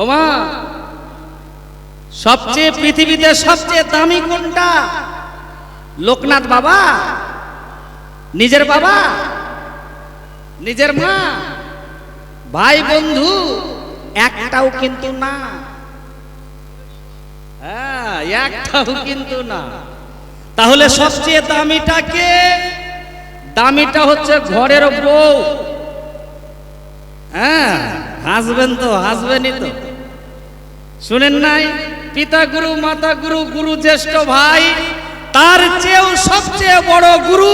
ওমা, সবচেয়ে পৃথিবীতে সবচেয়ে দামি কোনটা? লোকনাথ বাবা, নিজের বাবা, নিজের মা, ভাই বন্ধু, একটাও কিন্তু না। হ্যাঁ একটাও কিন্তু না। তাহলে সবচেয়ে দামিটা কে? দামিটা হচ্ছে ঘরের বউ। হ্যাঁ হাসবেন তো, হাসবেনই তো। শুনেন নাই? পিতা গুরু, মাতা গুরু গুরু জ্যেষ্ঠ ভাই, তার চেয়েও সবচেয়ে বড় গুরু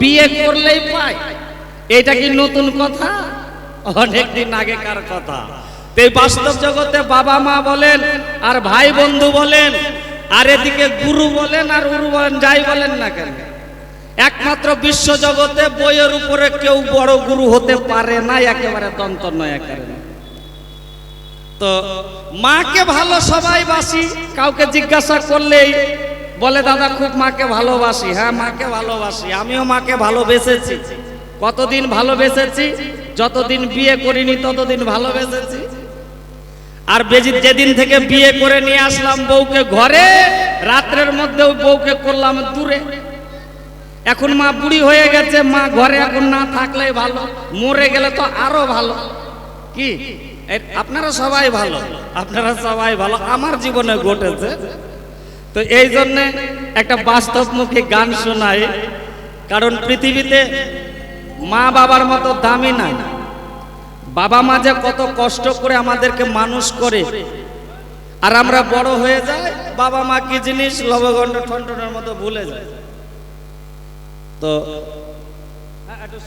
বিয়ে করলেই পায়। এটা কি নতুন কথা? অনেক দিন আগেকার কথা। এই বাস্তব জগতে বাবা মা বলেন, আর ভাই বন্ধু বলেন, আর এদিকে গুরু বলেন, আর গুরু বলেন, যাই বলেন না কেন? একমাত্র বিশ্ব জগতে বইয়ের উপরে কেউ বড় গুরু হতে পারে না, একেবারে তন্ত নয় একেবারে। তো মাকে ভালো সবাই বাসি, কাউকে জিজ্ঞাসা করলেই বলে, দাদা, খুব মাকে ভালোবাসি। হ্যাঁ মাকে ভালোবাসি, আমিও মাকে ভালোবেসেছি। কতদিন ভালোবেসেছি? যতদিন বিয়ে করিনি, ততদিন ভালোবেসেছি। আর বেজি- যেদিন থেকে বিয়ে করে নিয়ে আসলাম বউকে ঘরে, রাত্রের মধ্যে ওই বউকে করলাম দূরে। এখন মা বুড়ি হয়ে গেছে, মা ঘরে এখন না থাকলেই ভালো, মরে গেলে তো আরও ভালো। কি? আপনারা সবাই ভালো। আপনারা সবাই ভালো। আমার জীবনে ঘটেছে। তো এই জন্যে একটা বাস্তবমুখী গান শোনাই। কারণ পৃথিবীতে মা বাবার মতো দামি নাই বাবা মা যে কত কষ্ট করে আমাদেরকে মানুষ করে। আর আমরা বড় হয়ে যাই বাবা মা কি জিনিস লবগণ্ড ঠনঠনের মতো ভুলে যায়। তো হ্যাঁ, একটু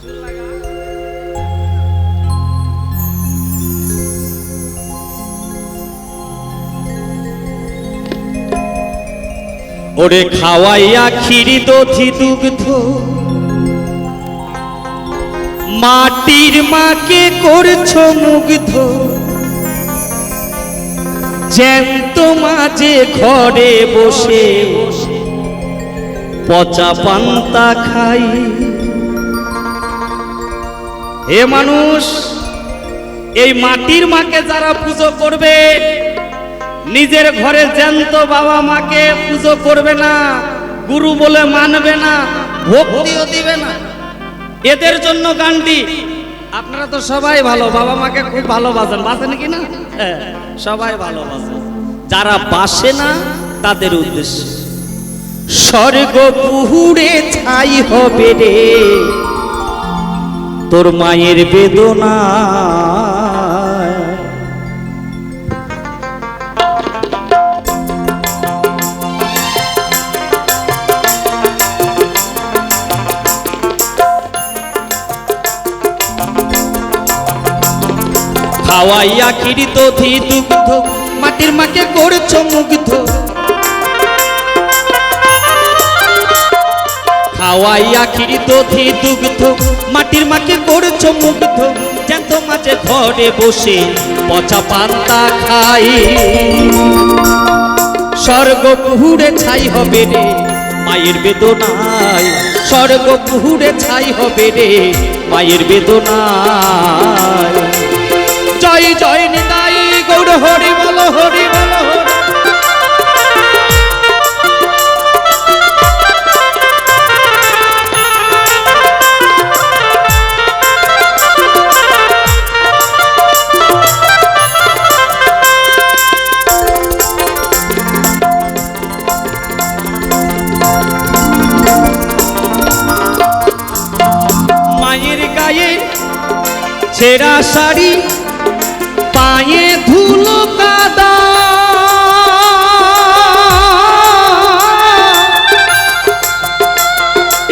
ওরে খাওয়াইয়া খিরি দধি দুগ্ধ। মাটির মাকে করছ মুগ্ধ। জ্যান্ত মাঝে ঘরে বসে বসে পচা পান্তা খাই। হে মানুষ, এই মাটির মাকে যারা পুজো করবে নিজের ঘরে জ্যান্ত বাবা মাকে পুজো করবে না গুরু বলে মানবে না ভক্তিও দিবে না। এদের জন্য গানটি আপনারা তো সবাই ভালো বাবা মাকে খুব ভালোবাসেন। বাসেন কি না? হ্যাঁ, সবাই ভালোবাসেন। যারা বাসে না তাদের উদ্দেশ্য। স্বর্গ পুহুরে ছাই হবে রে তোর মায়ের বেদনা খাওয়াইয়া খিরি দধি দুগ্ধ। মাটির মাকে করছ মুগ্ধ। খাওয়াইয়া খিরি দধি দুগ্ধ। মাটির মাকে করছ মুগ্ধ। জ্যান্ত মাঝে ঘরে বসে পচা পান্তা খাই। স্বর্গ পুহুরে ছাই হবে রে মায়ের বেদনায়। স্বর্গ পুহুরে ছাই হবে রে মায়ের বেদনায়। জয় জয় নিতাই গৌর হরি বল হরি বল ছেঁড়া শাড়ি পায়ে ধুলো কাদা।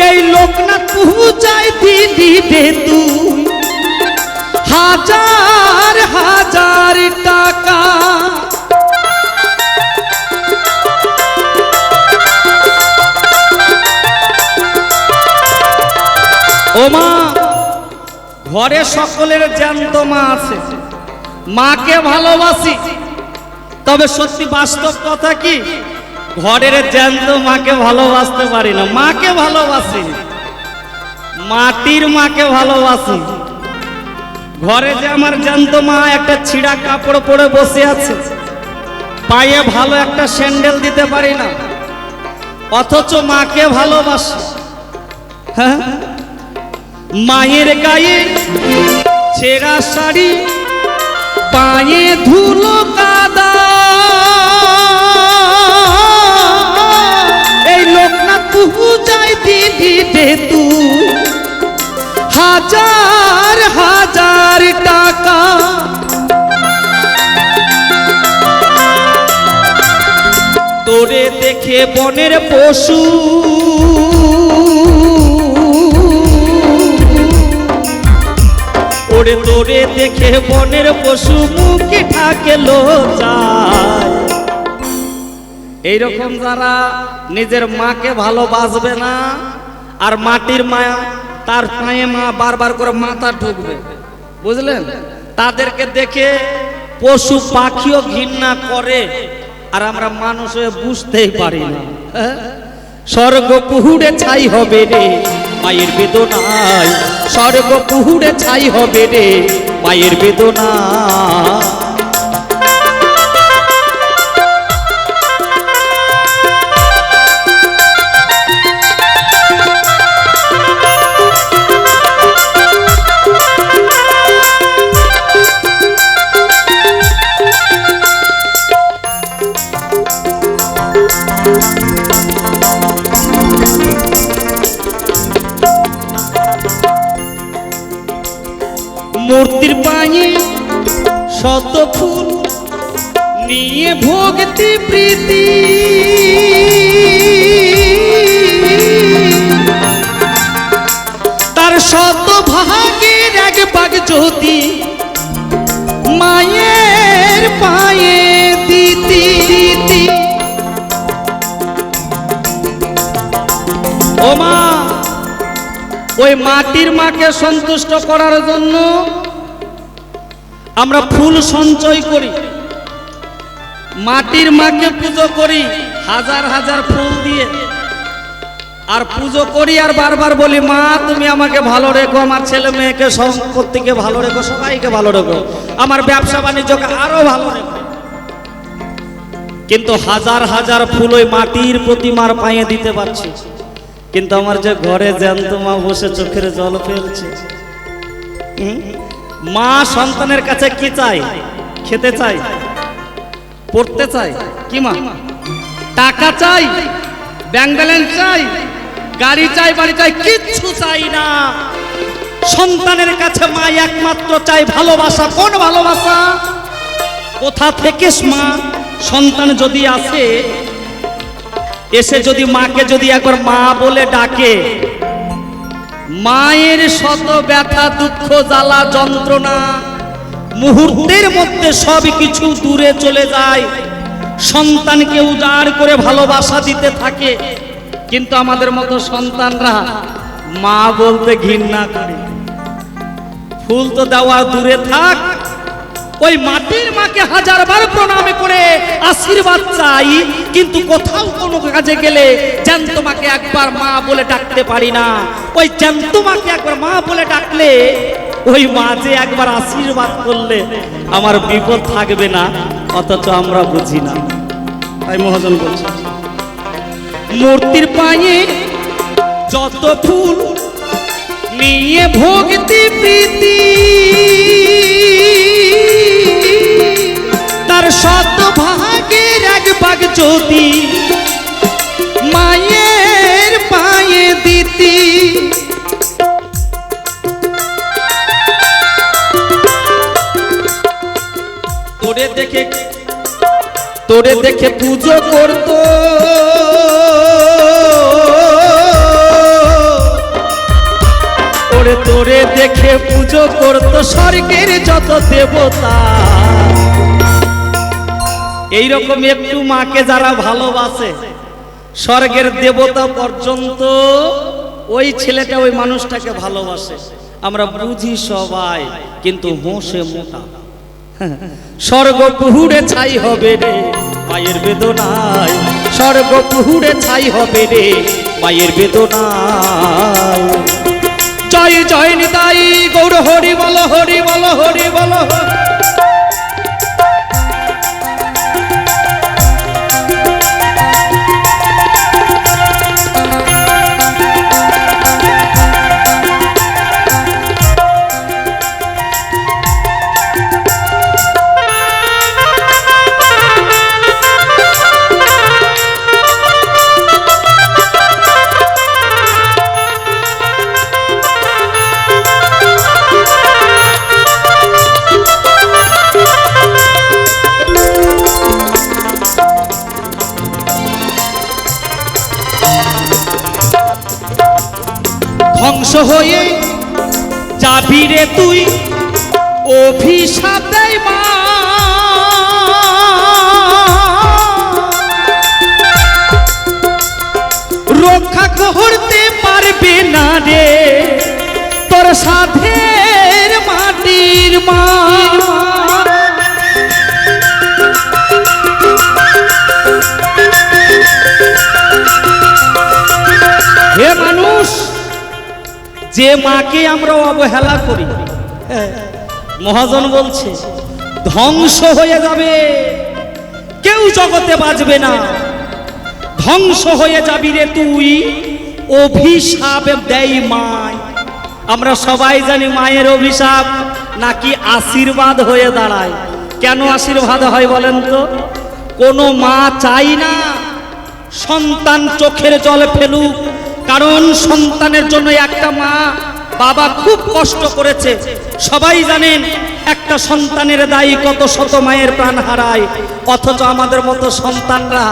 এই লোকনাথ পূজায় দিদি দে তুই। হাজার হাজার টাকা। ও মা, ঘরে সকলের জ্যান্ত মা আছে। মাকে ভালোবাসি। তবে সত্যি বাস্তব কথা কি? ঘরের জ্যান্ত মাকে ভালোবাসতে পারি না। মাকে ভালোবাসি মাটির মাকে ভালোবাসি ঘরে যে আমার জ্যান্ত মা একটা ছিঁড়া কাপড় পরে বসে আছে, পায়ে ভালো একটা স্যান্ডেল দিতে পারি না। অথচ মাকে ভালোবাসে। হ্যাঁ? মায়ের গায়ে ছেঁড়া শাড়ি পায়ে ধুলো কাদা। এই লোক না তুহু যাই দিদি দে তুই হাজার হাজার টাকা। তোরে দেখে বনের পশু। ওরে তোরে দেখে বনের পশু মুখে যায় এইরকম যারা নিজের মাকে ভালোবাসবে না, আর মাটির মায়া তার পায়ে মা বারবার করে মাথা ঢুকবে বুঝলেন? তাদেরকে দেখে পশু পাখিও ঘৃণা করে, আর আমরা মানুষ হয়ে বুঝতেই পারি না হ্যাঁ? স্বর্গ পুহুড়ে ছাই হবে রে। মায়ের বেদনায় স্বর্গ পুহুড়ে ছাই হবে রে মায়ের বেদনা। মূর্তির পায়ে শত ফুল নিয়ে ভক্তি প্রীতি। তার শত ভাগের এক ভাগ জ্যোতি মায়ের পায়ে দিতি দিতি। ও মা, ওই মাটির মাকে সন্তুষ্ট করার জন্য আমরা ফুল সঞ্চয় করি। মাটির মাকে পুজো করি, হাজার হাজার ফুল দিয়ে। আর পুজো করি আর বারবার বলি, মা, তুমি আমাকে ভালো রেখো, আমার ছেলে মেয়েকে সম্পত্তিকে ভালো রেখো, সবাইকে ভালো রেখো। আমার ব্যবসা বাণিজ্যকে আরও ভালো রেখো। কিন্তু হাজার হাজার ফুল ওই মাটির প্রতিমার পায়ে দিতে পারছি। কিন্তু আমার যে ঘরে জ্যান্ত মা বসে চোখের জল ফেলছে? মা সন্তানের কাছে কি চাই খেতে চাই পড়তে চাই কি মা? টাকা চাই? ব্যাংক ব্যালেন্স চাই? গাড়ি চাই, বাড়ি চাই, কিচ্ছু চাই না। সন্তানের কাছে মা একমাত্র চাই ভালোবাসা। কোন ভালোবাসা? কোথা থেকে মা? সন্তান যদি আসে, এসে যদি মাকে যদি একবার মা বলে ডাকে মায়ের শত ব্যথা, দুঃখ, জ্বালা, যন্ত্রণা, মুহূর্তের মধ্যে সব কিছু দূরে চলে যায়। সন্তানকে উজাড় করে ভালোবাসা দিতে থাকে। কিন্তু আমাদের মতো সন্তানরা মা বলতে ঘৃণা করে। ফুল তো দেওয়া দূরে থাক ওই মাটির মাকে হাজারবার প্রণামে করে আশীর্বাদ চাই কিন্তু কোথাও কোনো কাজে গেলে জ্যান্ত মাকে একবার মা বলে ডাকতে পারি না। ওই জ্যান্ত মাকে একবার মা বলে ডাকলে ওই মা যে একবার আশীর্বাদ করলে আমার বিপদ থাকবে না অথচ আমরা বুঝি না। তাই মহাজন বলছি মূর্তির পায়ে যত ফুল নিয়ে ভক্তি প্রীতি। তার শত ভাগের এক ভাগ জ্যোতি মায়ের পায়ে দিতি। তোরে দেখে তোরে দেখে পুজো করতো। তোরে দেখে পুজো করতো স্বর্গের যত দেবতা। এইরকম একটু মাকে যারা ভালোবাসে, স্বর্গের দেবতা পর্যন্ত ওই ছেলেটা ওই মানুষটাকে ভালোবাসে। আমরা বুঝি সবাই, কিন্তু হোসে মোটা। স্বর্গ পুহুড়ে ছাই হবে রে, মায়ের বেদনায়। স্বর্গ পুহুড়ে ছাই হবে রে, মায়ের বেদনায়। নিতাই জয় নিতাই গৌর, হরি বল হরি বল হরি বল ধ্বংস হয়ে যাবি রে তুই অভিশাপ মা। রক্ষা করতে পারবে না রে তোর সাধের মাটির মা। হে মানুষ যে মাকে আমরা অবহেলা করি হ্যাঁ, মহাজন বলছে ধ্বংস হয়ে যাবে কেউ জগতে বাঁচবে না। ধ্বংস হয়ে যাবি রে তুই অভিশাপ দেয় মায়। আমরা সবাই জানি মায়ের অভিশাপ নাকি আশীর্বাদ হয়ে দাঁড়ায়। কেন আশীর্বাদ হয় বলেন তো? কোনো মা চাই না সন্তান চোখের জল ফেলুক কারণ সন্তানের জন্য একটা মা বাবা খুব কষ্ট করেছে। সবাই জানেন, একটা সন্তানের দায়ী কত শত মায়ের প্রাণ হারায়। অথচ আমাদের মতো সন্তানরা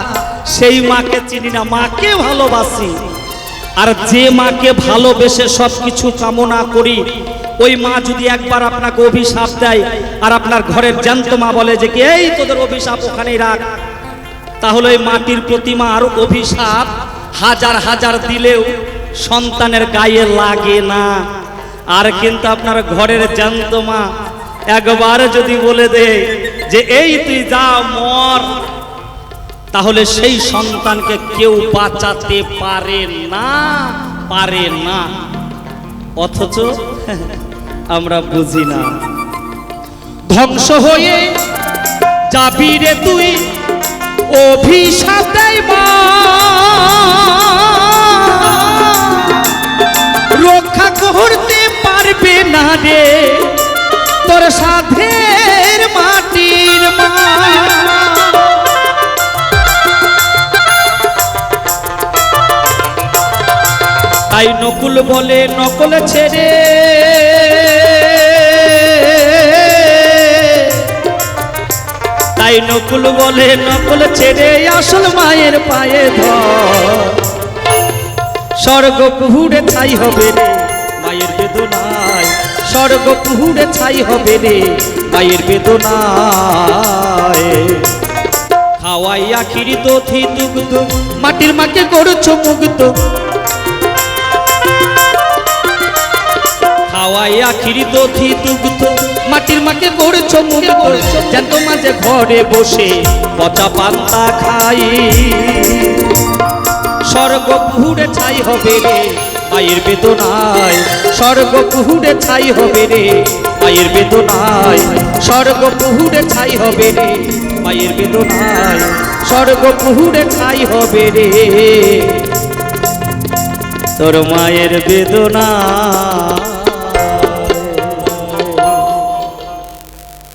সেই মাকে চিনি না, মাকে ভালোবাসি। আর যে মাকে ভালোবেসে সব কিছু কামনা করি, ওই মা যদি একবার আপনাকে অভিশাপ দেয় আর আপনার ঘরের জ্যান্ত মা বলে যে, কি এই তোদের অভিশাপ ওখানেই রাখ। তাহলে ওই মাটির প্রতিমা আর অভিশাপ হাজার হাজার দিলেও সন্তানের গায়ে লাগে না। আর কিন্তু আপনার ঘরের জ্যান্ত মা একবার যদি বলে দে যে, এই তুই যা, মর। তাহলে সেই সন্তানকে কেউ বাঁচাতে পারে না পারে না। অথচ আমরা বুঝি না। ধ্বংস হয়ে যাবি রে তুই। অভিশাপ মা। রক্ষা করতে পারবে না রে তোর সাধের মাটির মা তাই নকুল বলে নকল ছেড়ে তাই নকুল বলে, নকল ছেড়ে আসল মায়ের পায়ে ধর। স্বর্গ কুহুড়ে ছাই হবে রে, মায়ের বেদনায়। স্বর্গ কুহুড়ে ছাই হবে রে, মায়ের বেদনায়। খাওয়াইয়া খিরি দধি দুগ্ধ মাটির মাকে করছ মুগ্ধ। খাওয়াইয়া খিরি দধি দুগ্ধ মাটির মাকে করছ মুগ্ধ জ্যান্ত মাঝে ঘরে বসে পচা পান্তা খাই। স্বর্গ কুহুড়ে ছাই হবে রে, মায়ের বেদনায়। স্বর্গ কুহুড়ে ছাই হবে রে, মায়ের বেদনায়। স্বর্গ কুহুড়ে ছাই হবে রে, মায়ের বেদনায়। স্বর্গ কুহুড়ে ছাই হবে রে। তোর মায়ের বেদনা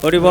হরি বল